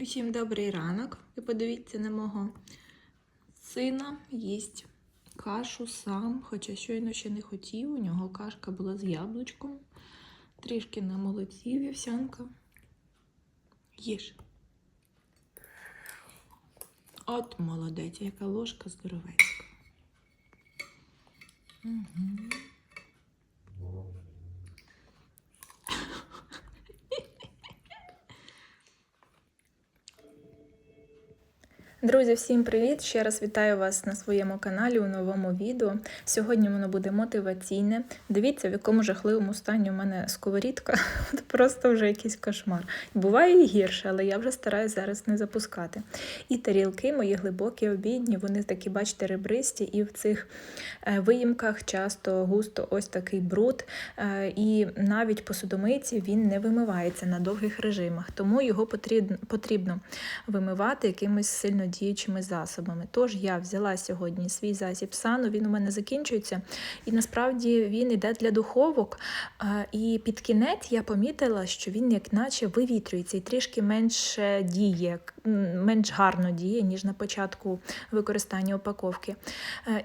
Усім добрий ранок. І подивіться на мого сина їсть кашу сам, хоча щойно ще не хотів. У нього кашка була з яблучком. Трішки на молоці вівсянка. Їж. От молодець, яка ложка здоровецька. Угу. Друзі, всім привіт! Ще раз вітаю вас на своєму каналі у новому відео. Сьогодні воно буде мотиваційне. Дивіться, в якому жахливому стані у мене сковорідка. Це просто вже якийсь кошмар. Буває і гірше, але я вже стараюсь зараз не запускати. І тарілки мої глибокі, обідні, вони такі, бачите, ребристі, і в цих е, виїмках часто густо ось такий бруд. Е, І навіть посудомийці він не вимивається на довгих режимах, тому його потрібно вимивати якимось сильно діючими засобами. Тож я взяла сьогодні свій засіб сану, він у мене закінчується, і насправді він йде для духовок. І під кінець я помітила, що він як наче вивітрюється і трішки менше діє, менш гарно діє, ніж на початку використання упаковки.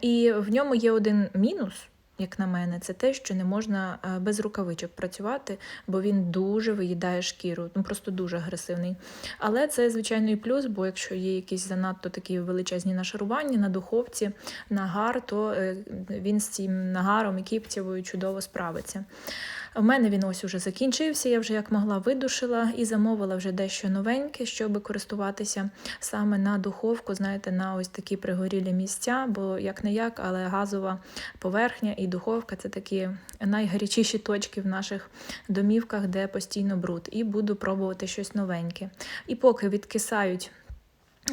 І в ньому є один мінус як на мене, це те, що не можна е, без рукавичок працювати, бо він дуже виїдає шкіру, ну просто дуже агресивний. Але це звичайний плюс, бо якщо є якісь занадто такі величезні нашарування на духовці, нагар, то е, він з цим нагаром і кіптєвою чудово справиться. У мене він ось уже закінчився, я вже як могла видушила і замовила вже дещо новеньке, щоб користуватися саме на духовку, знаєте, на ось такі пригорілі місця, бо як не як, але газова поверхня і духовка це такі найгарячіші точки в наших домівках, де постійно бруд. І буду пробувати щось новеньке. І поки відкисають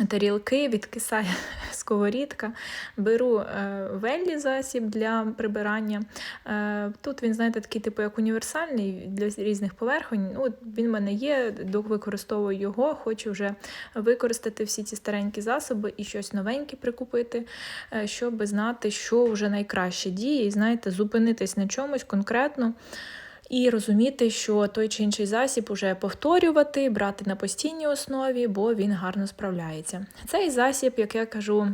тарілки, відкисає сковорідка, беру е, веллі засіб для прибирання. Е, тут він, знаєте, такий типу як універсальний для різних поверхонь. Ну, Він в мене є, використовую його, хочу вже використати всі ці старенькі засоби і щось новеньке прикупити, е, щоб знати, що вже найкраще діє, і знаєте, зупинитись на чомусь конкретно. І розуміти, що той чи інший засіб уже повторювати, брати на постійній основі, бо він гарно справляється. Цей засіб, як я кажу,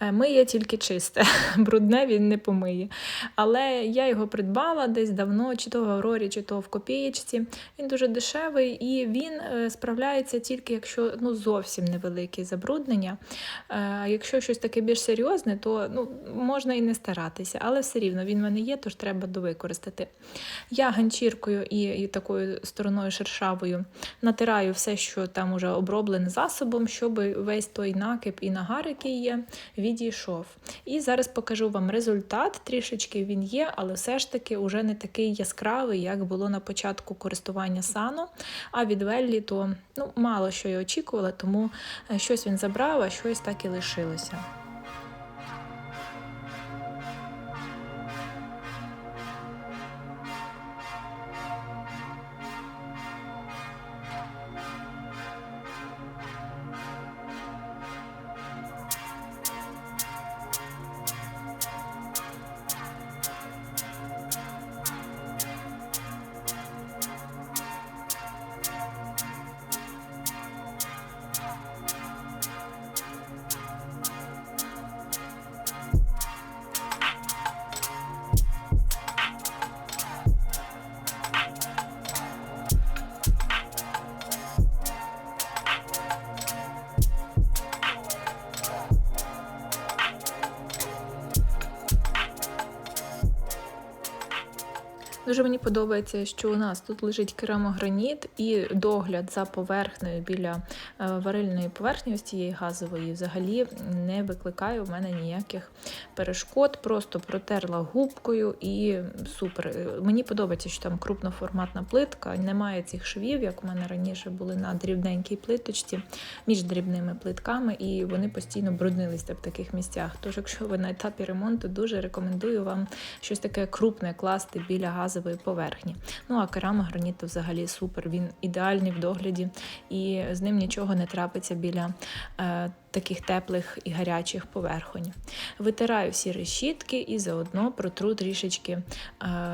миє тільки чисте, брудне він не помиє. Але я його придбала десь давно, чи то в Аврорі, чи то в копієчці. Він дуже дешевий і він е, справляється тільки, якщо ну, зовсім невелике забруднення. Е, якщо щось таке більш серйозне, то ну, можна і не старатися, але все рівно він в мене є, тож треба довикористати. Я ганчіркою і, і такою стороною шершавою натираю все, що там уже оброблене засобом, щоб весь той накип і нагар, який є, відійшов. І зараз покажу вам результат. Трішечки він є, але все ж таки уже не такий яскравий, як було на початку користування сану. А від Веллі то ну, мало що я очікувала, тому е, щось він забрав, а щось так і лишилося. Дуже мені подобається, що у нас тут лежить керамограніт і догляд за поверхнею біля е, варильної поверхні ось цієї газової взагалі не викликає у мене ніяких перешкод. Просто протерла губкою і супер. Е, мені подобається, що там крупноформатна плитка, немає цих швів, як у мене раніше були на дрібненькій плиточці між дрібними плитками, і вони постійно бруднилися в таких місцях. Тож, якщо ви на етапі ремонту, дуже рекомендую вам щось таке крупне класти біля газу базової поверхні. Ну а керамограніт то взагалі супер. Він ідеальний в догляді, і з ним нічого не трапиться біля. Е, Таких теплих і гарячих поверхонь. Витираю всі решітки і заодно протру трішечки е,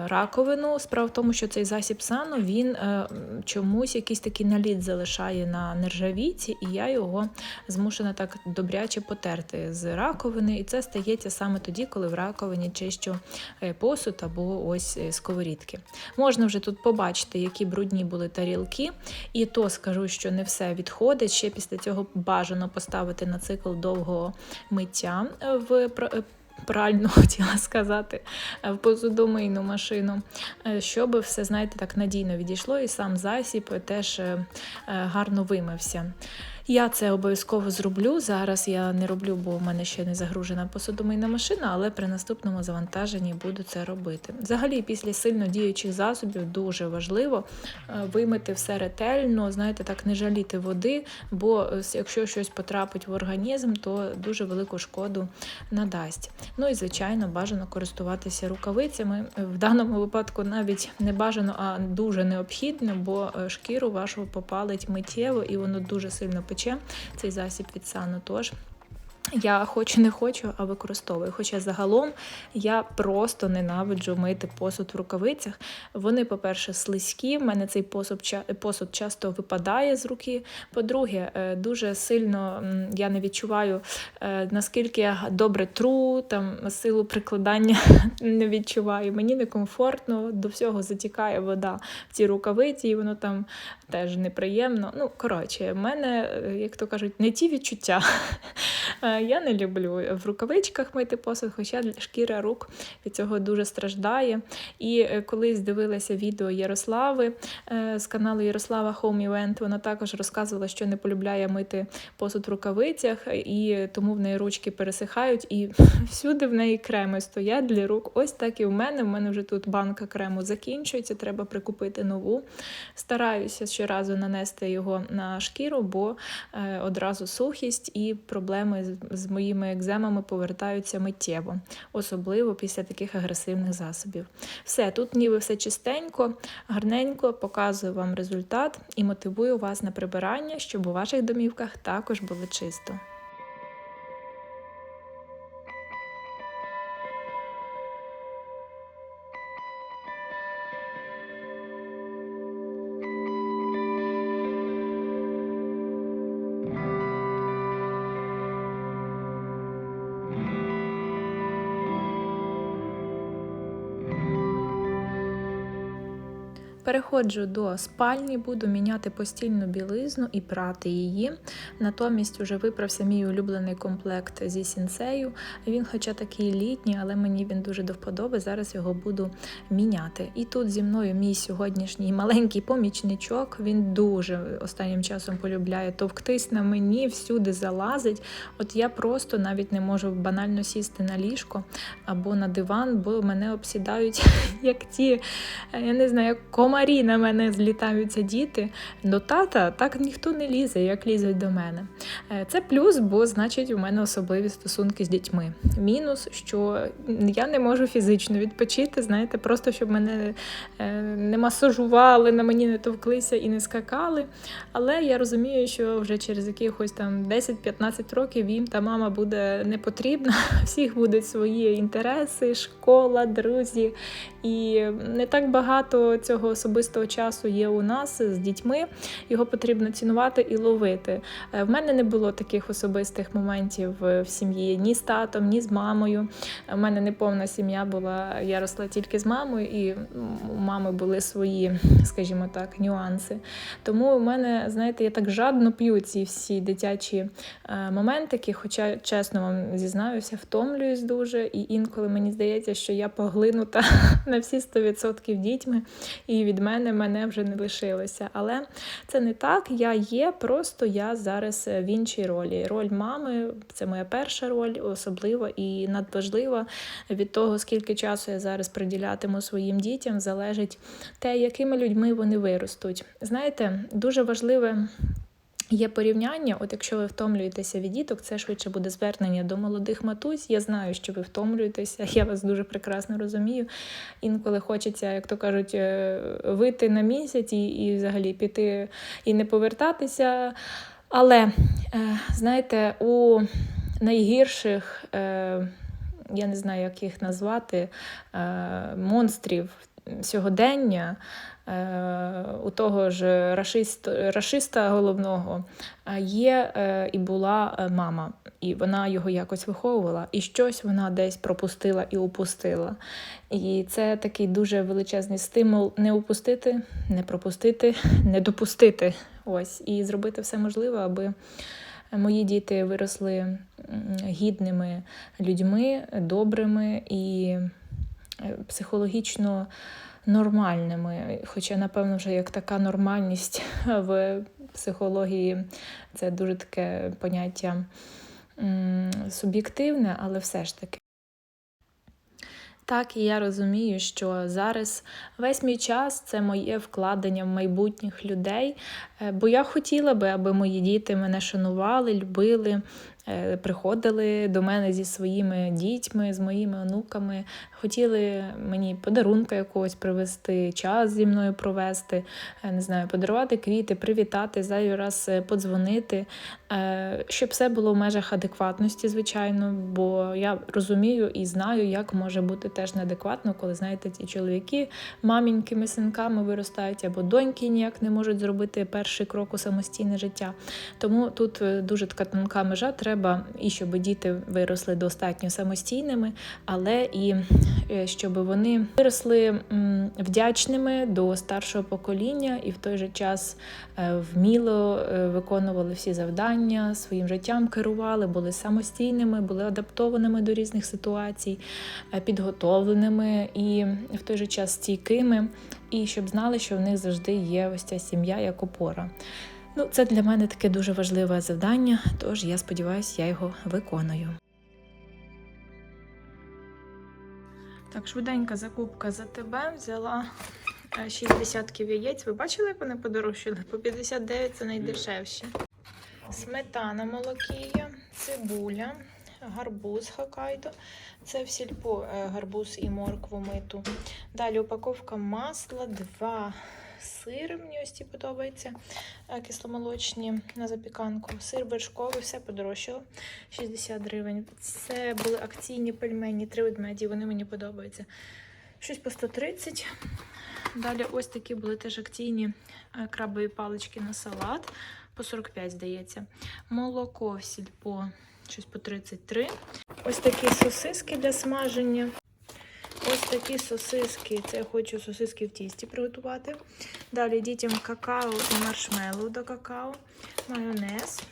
раковину. Справа в тому, що цей засіб сану він е, чомусь якийсь такий наліт залишає на нержавійці, і я його змушена так добряче потерти з раковини. І це стається саме тоді, коли в раковині чищу е, посуд або ось сковорідки. Можна вже тут побачити, які брудні були тарілки, і то скажу, що не все відходить. Ще після цього бажано поставити на цикл довгого миття в пральну хотіла сказати, в посудомийну машину, щоб все, знаєте, так надійно відійшло, і сам засіб теж гарно вимився. Я це обов'язково зроблю. Зараз я не роблю, бо в мене ще не загружена посудомийна машина, але при наступному завантаженні буду це робити. Взагалі, після сильно діючих засобів дуже важливо е, вимити все ретельно, знаєте, так не жаліти води, бо е, якщо щось потрапить в організм, то дуже велику шкоду надасть. Ну і звичайно, бажано користуватися рукавицями. В даному випадку навіть не бажано, а дуже необхідно, бо е, шкіру вашу попалить миттєво і воно дуже сильно пече цей засіб від сану. Тож я хочу не хочу, а використовую. Хоча загалом я просто ненавиджу мити посуд в рукавицях. Вони, по-перше, слизькі. В мене цей посуд посуд часто випадає з руки. По-друге, е, дуже сильно я не відчуваю, е, наскільки я добре тру, там силу прикладання не відчуваю. Мені некомфортно, до всього затікає вода в ці рукавиці, і воно там теж неприємно. Ну, коротше, в мене, е, як то кажуть, не ті відчуття. Я не люблю в рукавичках мити посуд, хоча шкіра рук від цього дуже страждає. І е, колись дивилася відео Ярослави е, з каналу Ярослава Home Event, вона також розказувала, що не полюбляє мити посуд в рукавицях, і тому в неї ручки пересихають, і всюди в неї креми стоять для рук. Ось так і в мене. В мене вже тут банка крему закінчується, треба прикупити нову. Стараюся щоразу нанести його на шкіру, бо е, одразу сухість і проблеми з моїми екземами повертаються миттєво, особливо після таких агресивних засобів. Все, тут ніби все чистенько, гарненько, показую вам результат і мотивую вас на прибирання, щоб у ваших домівках також було чисто. Переходжу до спальні, буду міняти постільну білизну і прати її. Натомість вже виправся мій улюблений комплект зі сінсею. Він, хоча такий літній, але мені він дуже до вподоби. Зараз його буду міняти. І тут зі мною мій сьогоднішній маленький помічничок. Він дуже останнім часом полюбляє товктись на мені, всюди залазить. От я просто навіть не можу банально сісти на ліжко або на диван, бо мене обсідають як ті, я не знаю, як кома комарі на мене злітаються діти. До тата так ніхто не лізе, як лізуть до мене. Е, це плюс, бо значить у мене особливі стосунки з дітьми. Мінус, що я не можу фізично відпочити, знаєте, просто щоб мене е, не масажували, на мені не товклися і не скакали. Але я розумію, що вже через якихось там 10-15 років їм та мама буде не потрібна. Всіх будуть свої інтереси, школа, друзі. І не так багато цього особистого часу є у нас з дітьми. Його потрібно цінувати і ловити. Е, в мене не було таких особистих моментів в сім'ї ні з татом, ні з мамою. У мене не повна сім'я була. Я росла тільки з мамою, і у мами були свої, скажімо так, нюанси. Тому у мене, знаєте, я так жадно п'ю ці всі дитячі е, моментики, хоча, чесно вам зізнаюся, втомлююсь дуже, і інколи мені здається, що я поглинута на всі 100% дітьми. І від від мене мене вже не лишилося. Але це не так. Я є, просто я зараз в іншій ролі. Роль мами це моя перша роль, особлива і надважлива. Від того, скільки часу я зараз приділятиму своїм дітям, залежить те, якими людьми вони виростуть. Знаєте, дуже важливе. Є порівняння, от якщо ви втомлюєтеся від діток, це швидше буде звернення до молодих матусь. Я знаю, що ви втомлюєтеся, я вас дуже прекрасно розумію. Інколи хочеться, як то кажуть, е, вийти на місяць і, і взагалі піти і не повертатися. Але, е, знаєте, у найгірших, е, я не знаю, як їх назвати, монстрів сьогодення. Е, У того ж рашист, рашиста головного е, є е, і була мама, і вона його якось виховувала, і щось вона десь пропустила і упустила. І це такий дуже величезний стимул не упустити, не пропустити, не допустити. Ось і зробити все можливе, аби мої діти виросли гідними людьми, добрими і психологічно нормальними. Хоча, напевно, вже як така нормальність в психології це дуже таке поняття суб'єктивне, але все ж таки. Так, і я розумію, що зараз весь мій час це моє вкладення в майбутніх людей, е, бо я хотіла би, аби мої діти мене шанували, любили, приходили до мене зі своїми дітьми, з моїми онуками, хотіли мені подарунка якогось привезти, час зі мною провести, е, не знаю, подарувати квіти, привітати, зайвий раз е, подзвонити, е, щоб все було в межах адекватності, звичайно, бо я розумію і знаю, як може бути теж неадекватно, коли знаєте, ці чоловіки мамінькими синками виростають або доньки ніяк не можуть зробити перший крок у самостійне життя. Тому тут е, дуже така тонка межа. Треба і щоб діти виросли достатньо самостійними, але і е, щоб вони виросли вдячними до старшого покоління і в той же час е, вміло е, виконували всі завдання, своїм життям керували, були самостійними, були адаптованими до різних ситуацій, підготовленими і в той же час стійкими, і щоб знали, що в них завжди є ось ця сім'я як опора. Ну, це для мене таке дуже важливе завдання, тож я сподіваюся, я його виконую. Так, швиденька закупка за тебе взяла е, 6 десятків яєць. Ви бачили, як вони подорожчали? По 59 це найдешевші. Сметана молокія, цибуля, гарбуз хокайдо. Це в сільпо е, гарбуз і моркву миту. Далі упаковка масла, 2 сир, мені ось ці подобаються е, Кисломолочні на запіканку. Сир вершковий, все подорожчало. 60 гривень. Це були акційні пельмені, три ведмеді, вони мені подобаються. Щось по 130. Далі ось такі були теж акційні е, крабові палички на салат. По 45, здається. Молоко сільпо щось по 33. Ось такі сосиски для смаження. Такі сосиски. Це я хочу сосиски в тісті приготувати. Далі дітям какао і маршмеллоу до какао, майонез.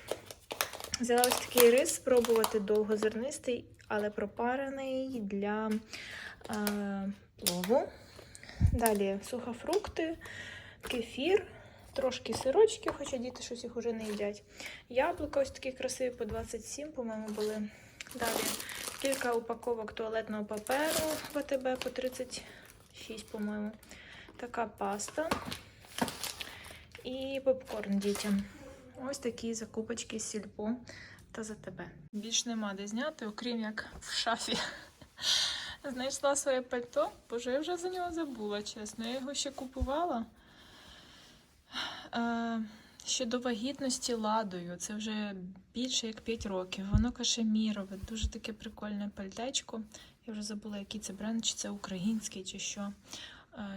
Взяла ось такий рис спробувати довгозернистий, але пропарений для е, плову. Далі сухофрукти, кефір, трошки сирочків, хоча діти щось їх уже не їдять. Яблука ось такі красиві по 27, по-моєму, були. Далі кілька упаковок туалетного паперу в АТБ по 36, по-моєму. Така паста і попкорн дітям. Ось такі закупочки з сільпо та за тебе. Більш нема де зняти, окрім як в шафі. Знайшла своє пальто, боже, я вже за нього забула, чесно. Я його ще купувала. Е, ще до вагітності ладою. Це вже більше як 5 років. Воно кашемірове, дуже таке прикольне пальтечко. Я вже забула, який це бренд, чи це український, чи що.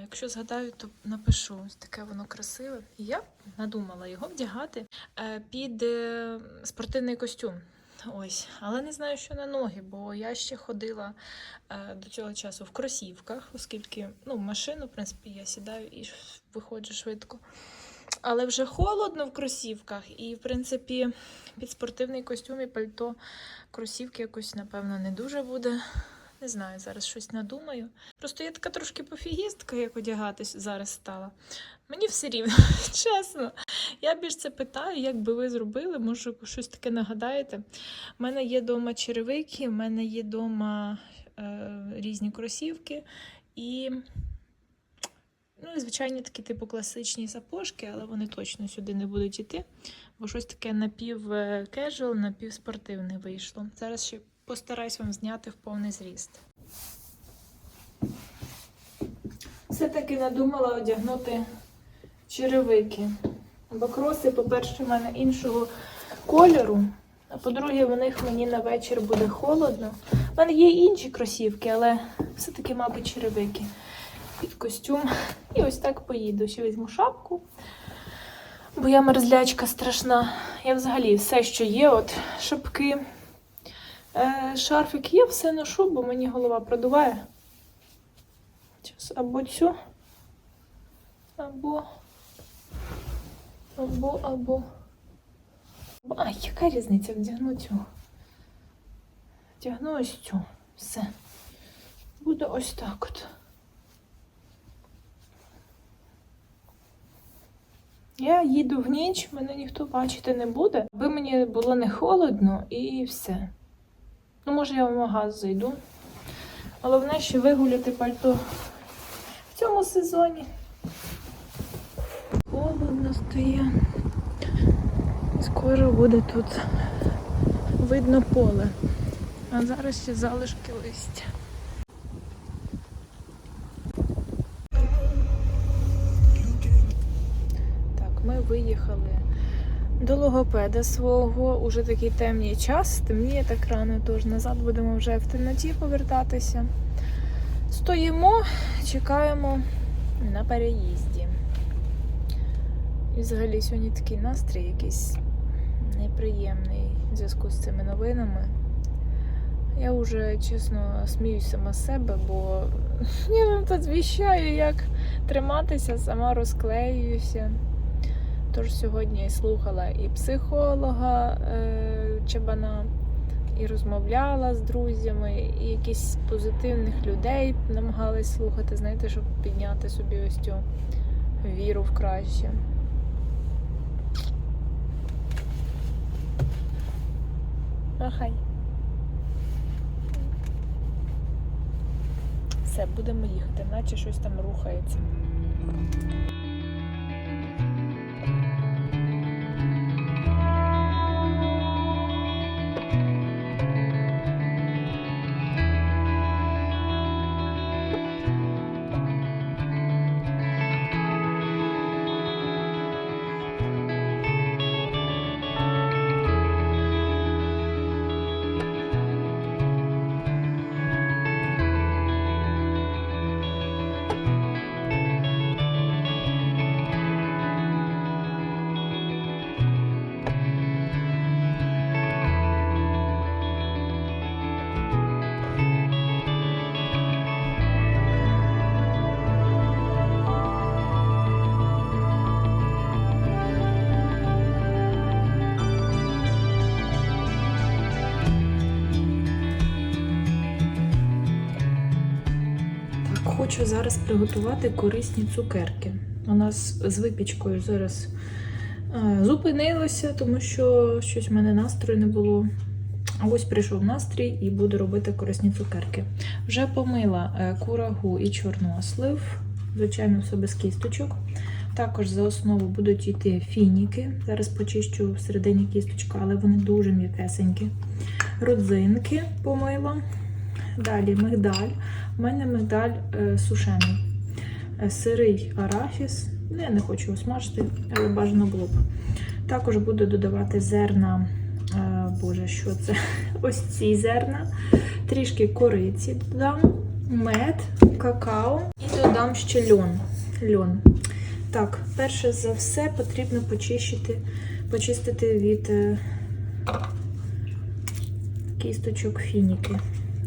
Якщо згадаю, то напишу. Таке воно красиве. І я надумала його вдягати е, під е, спортивний костюм. Ось, але не знаю, що на ноги, бо я ще ходила е, до цього часу в кросівках, оскільки ну, в машину, в принципі, я сідаю і виходжу швидко. Але вже холодно в кросівках, і, в принципі, під спортивний костюм і пальто кросівки якось, напевно, не дуже буде. Не знаю, зараз щось надумаю. Просто я така трошки пофігістка, як одягатись зараз стала. Мені все рівно, чесно. Я більш це питаю, як би ви зробили, може, щось таке нагадаєте. У мене є вдома черевики, в мене є вдома е, різні кросівки і Ну, і звичайні такі, типу, класичні сапожки, але вони точно сюди не будуть йти, бо щось таке напів е, кежуал, напівспортивне вийшло. Зараз ще постараюсь вам зняти в повний зріст. Все-таки надумала одягнути черевики. Бо кроси, по-перше, в мене іншого кольору, а по-друге, в них мені на вечір буде холодно. У мене є інші кросівки, але все-таки, мабуть, черевики під костюм. І ось так поїду. Ще візьму шапку, бо я мерзлячка страшна. Я взагалі все, що є, от шапки, е, шарфик є, все ношу, бо мені голова продуває. Або цю, або, або, або. А, яка різниця? Вдягну цю. Вдягну ось цю. Все. Буде ось так от. Я їду в ніч, мене ніхто бачити не буде, аби мені було не холодно і все. Ну, може, я в магаз зайду. Головне, ще вигуляти пальто в цьому сезоні. Холодно стає. Скоро буде тут видно поле. А зараз ще залишки листя. Ми виїхали до логопеда свого. Уже такий темний час, темніє так рано, тож назад будемо вже в темноті повертатися. Стоїмо, чекаємо на переїзді. І взагалі сьогодні такий настрій якийсь неприємний в зв'язку з цими новинами. Я вже чесно сміюся сама з себе, бо я вам тут звіщаю, як триматися, сама розклеююся. Тож сьогодні слухала і психолога е, Чабана, і розмовляла з друзями, і якісь позитивних людей намагалась слухати, знаєте, щоб підняти собі ось цю віру в краще. Ахай. Все, будемо їхати, наче щось там рухається. Хочу зараз приготувати корисні цукерки. У нас з випічкою зараз е, зупинилося, тому що щось в мене настрою не було. А ось прийшов настрій і буду робити корисні цукерки. Вже помила е, курагу і чорнослив, звичайно, все без кісточок. Також за основу будуть йти фініки. Зараз почищу всередині кісточка, але вони дуже м'якесенькі. Родзинки помила. Далі мигдаль. У мене мигдаль е, сушений. Е, Сирий арафіс. Ну, я не хочу його смажити, але бажано було б. Також буду додавати зерна. е, Боже, що це? Ось ці зерна. Трішки кориці додам, мед, какао і додам ще льон. льон. Так, перше за все потрібно почистити, почистити від кісточок фініки.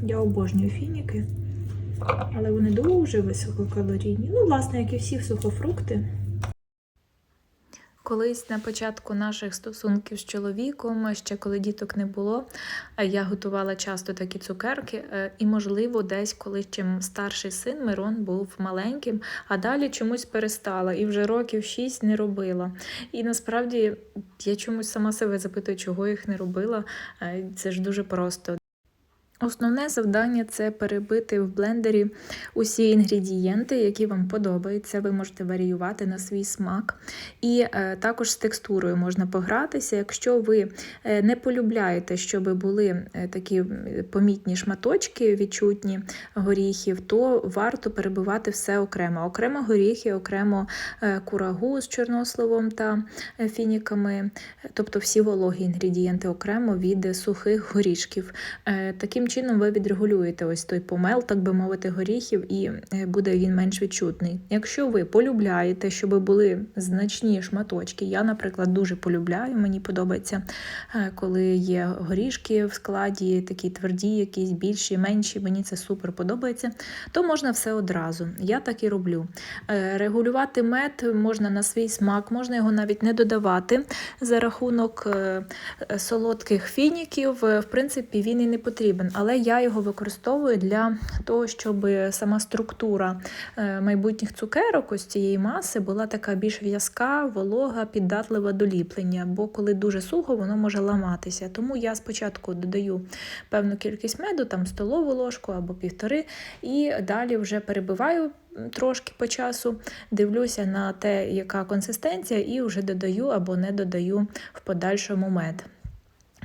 Я обожнюю фініки, але вони дуже висококалорійні. Ну, власне, як і всі сухофрукти. Колись на початку наших стосунків з чоловіком, ще коли діток не було, я готувала часто такі цукерки, е, і, можливо, десь коли чим старший син Мирон був маленьким, а далі чомусь перестала і вже років шість не робила. І насправді я чомусь сама себе запитую, чого їх не робила. Е, Це ж дуже просто. Основне завдання це перебити в блендері усі інгредієнти, які вам подобаються. Ви можете варіювати на свій смак. І е, також з текстурою можна погратися. Якщо ви е, не полюбляєте, щоб були е, такі помітні шматочки, відчутні горіхів, то варто перебивати все окремо. Окремо горіхи, окремо курагу з чорносливом та фініками, тобто всі вологі інгредієнти окремо від сухих горішків. Е, Чином ви відрегулюєте ось той помел, так би мовити, горіхів, і е, буде він менш відчутний. Якщо ви полюбляєте, щоб були значні шматочки, я, наприклад, дуже полюбляю, мені подобається, е, коли є горішки в складі, такі тверді, якісь більші, менші, мені це супер подобається, то можна все одразу. Я так і роблю. Е, Регулювати мед можна на свій смак, можна його навіть не додавати за рахунок солодких фініків. В принципі, він і не потрібен, але я його використовую для того, щоб сама структура е, майбутніх цукерок, ось цієї маси, була така більш в'язка, волога, піддатлива до ліплення. Бо коли дуже сухо, воно може ламатися. Тому я спочатку додаю певну кількість меду, там столову ложку або півтори, і далі вже перебиваю трошки по часу, дивлюся на те, яка консистенція, і вже додаю або не додаю в подальшому мед.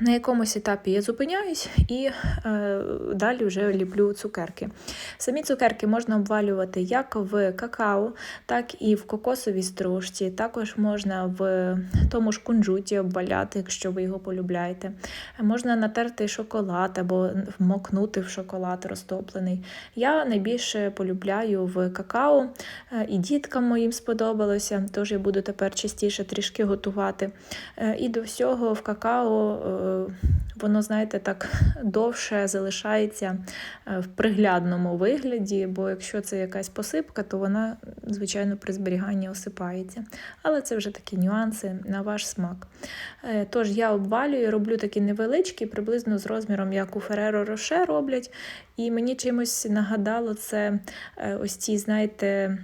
На якомусь етапі я зупиняюсь і е, далі вже ліплю цукерки. Самі цукерки можна обвалювати як в какао, так і в кокосовій стружці. Також можна в тому ж кунжуті обваляти, якщо ви його полюбляєте. Можна натерти шоколад або вмокнути в шоколад розтоплений. Я найбільше полюбляю в какао, е, і діткам моїм сподобалося, тож я буду тепер частіше трішки готувати. Е, І до всього в какао е, воно, знаєте, так довше залишається е, в приглядному вигляді, бо якщо це якась посипка, то вона, звичайно, при зберіганні осипається. Але це вже такі нюанси на ваш смак. Е, Тож я обвалюю, роблю такі невеличкі, приблизно з розміром, як у Ferrero Rocher роблять. І мені чимось нагадало це е, ось ці, знаєте,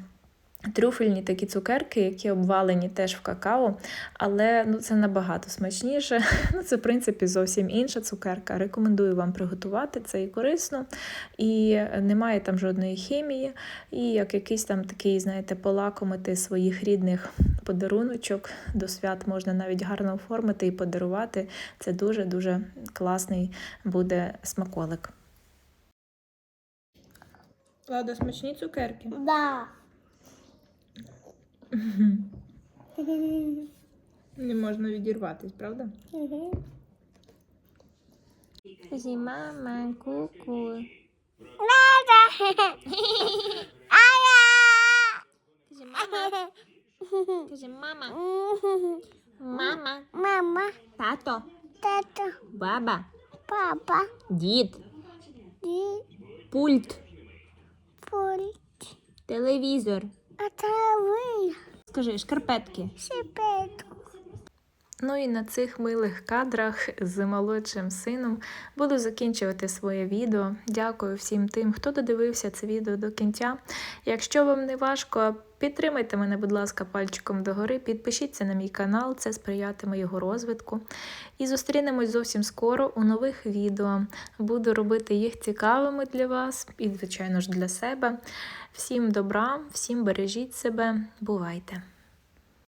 Трюфельні такі цукерки, які обвалені теж в какао, але ну, це набагато смачніше. Ну, це, в принципі, зовсім інша цукерка. Рекомендую вам приготувати це і корисно, і немає там жодної хімії. І як якийсь там такий, знаєте, полакомити своїх рідних подаруночок до свят можна навіть гарно оформити і подарувати. Це дуже-дуже класний буде смаколик. Лада, смачні цукерки. Да. Не можна відірватись, правда? Ку-ку. Скажи, мама. Мама. Мама. Мама. Тато. Тато. Баба. Папа. Дід, Дід. пульт, Пульт. телевізор. А це ви. Скажи, шкарпетки. Шипетку. Ну і на цих милих кадрах з молодшим сином буду закінчувати своє відео. Дякую всім тим, хто додивився це відео до кінця. Якщо вам не важко, підтримайте мене, будь ласка, пальчиком догори, підпишіться на мій канал, це сприятиме його розвитку. І зустрінемось зовсім скоро у нових відео. Буду робити їх цікавими для вас і, звичайно ж, для себе. Всім добра, всім бережіть себе, бувайте!